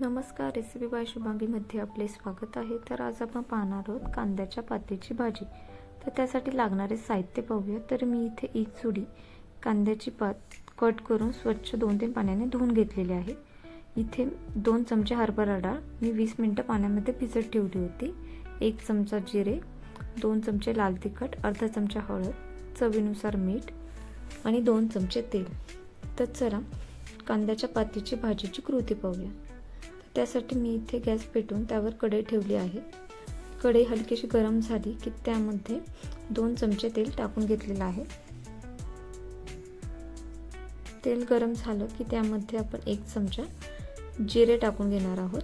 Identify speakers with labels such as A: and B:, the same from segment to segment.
A: नमस्कार recipe bye शुभांगीमध्ये आपले स्वागत आहे. तर आज आपण पाहणार आहोत कांद्याच्या पातीची भाजी. तर त्यासाठी लागणारे साहित्य पाहूया. तर मी इथे एक चुडी कांद्याची पात कट करून स्वच्छ दोन तीन पाण्याने धुवून घेतलेली आहे. इथे दोन चमचे हरभरा डाळ. मी वीस मिनटं पाण्यामध्ये भिजत ठेवली होती. एक चमचा जिरे दोन चमचे लाल तिखट अर्धा चमचा हळद चवीनुसार मीठ आणि दोन चमचे तेल. तर चला कांद्याच्या पातीची भाजीची कृती पाहूया. त्यासाठी मी इथे गॅस पेटवून त्यावर कढई ठेवली आहे. कढई हलकीशी गरम झाली की त्यामध्ये दोन चमचे तेल टाकून घेतलेलं आहे. तेल गरम झालं की त्यामध्ये आपण एक चमचा जिरे टाकून घेणार आहोत.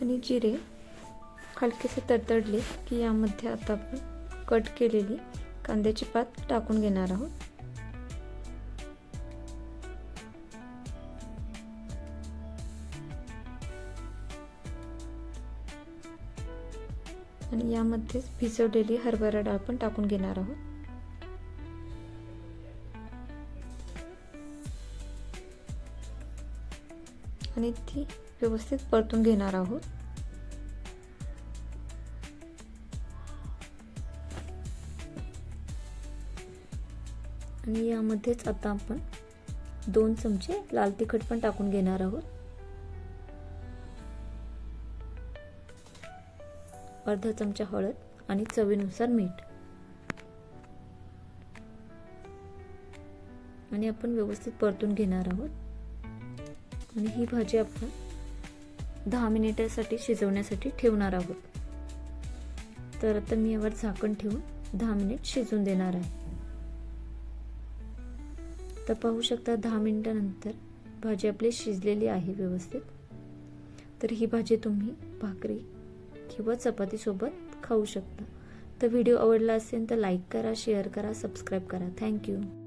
A: आणि जिरे हलकेसे तडतडले की यामध्ये आता आपण कट केलेली कांद्याची पात टाकून घेणार आहोत. आणि यामध्येच भिजवलेली हरभरा डाळ पण टाकून घेणार आहोत. आणि ती व्यवस्थित परतून घेणार आहोत. आणि यामध्येच आता आपण दोन चमचे लाल तिखट पण टाकून घेणार आहोत. अर्धा चमचा हळद आणि चवीनुसार मीठ. आणि आपण व्यवस्थित परतून घेणार आहोत. आणि ही भाजी आपण दहा मिनिटासाठी शिजवण्यासाठी ठेवणार आहोत. तर आता मी यावर झाकण ठेवून दहा मिनिट शिजवून देणार आहे. तर पाहू शकता दहा मिनिटानंतर भाजी आपली शिजलेली आहे व्यवस्थित. तर ही भाजी तुम्ही भाकरी किंवा चपातीसोबत खाऊ शकता. तर व्हिडिओ आवडला असेल तर लाईक करा शेअर करा सबस्क्राईब करा. थँक्यू.